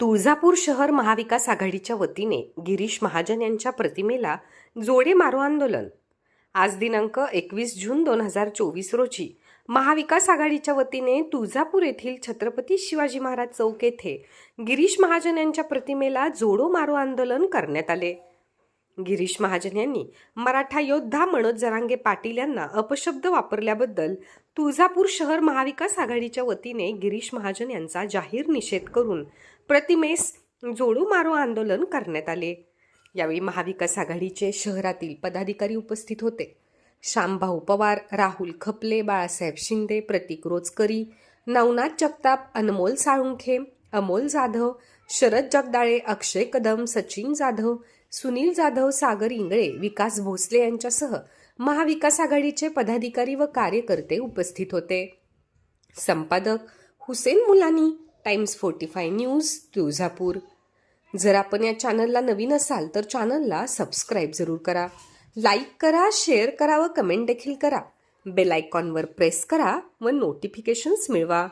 तुळजापूर शहर महाविकास आघाडीच्या वतीने गिरीश महाजन यांच्या प्रतिमेला जोडे मारो आंदोलन. आज दिनांक एकवीस जून दोन हजार चोवीस रोजी महाविकास आघाडीच्या वतीने तुळजापूर येथील छत्रपती शिवाजी महाराज चौक येथे गिरीश महाजन यांच्या प्रतिमेला जोडो मारो आंदोलन करण्यात आले. गिरीश महाजन यांनी मराठा योद्धा मनोज जरांगे पाटील यांना अपशब्द वापरल्याबद्दल तुळजापूर शहर महाविकास आघाडीच्या वतीने गिरीश महाजन यांचा जाहीर निषेध करून प्रतिमेस जोडू मारो आंदोलन करण्यात आले. यावेळी महाविकास आघाडीचे शहरातील पदाधिकारी उपस्थित होते. श्यामभाऊ पवार राहुल खपले बाळासाहेब शिंदे प्रतीक रोजकरी नवनाथ जगताप अनमोल साळुंखे अमोल जाधव शरद जगदाळे अक्षय कदम सचिन जाधव सुनील जाधव सागर इंगळे विकास भोसले यांच्यासह महाविकास आघाडीचे पदाधिकारी व कार्यकर्ते उपस्थित होते. संपादक Hussain Mulani times forty five news Tuljapur. जर आपण या चॅनलला नवीन असाल तर चॅनलला सबस्क्राईब जरूर करा. लाईक करा शेअर करा व कमेंट देखील करा. बेल आयकॉनवर प्रेस करा व नोटिफिकेशन्स मिळवा.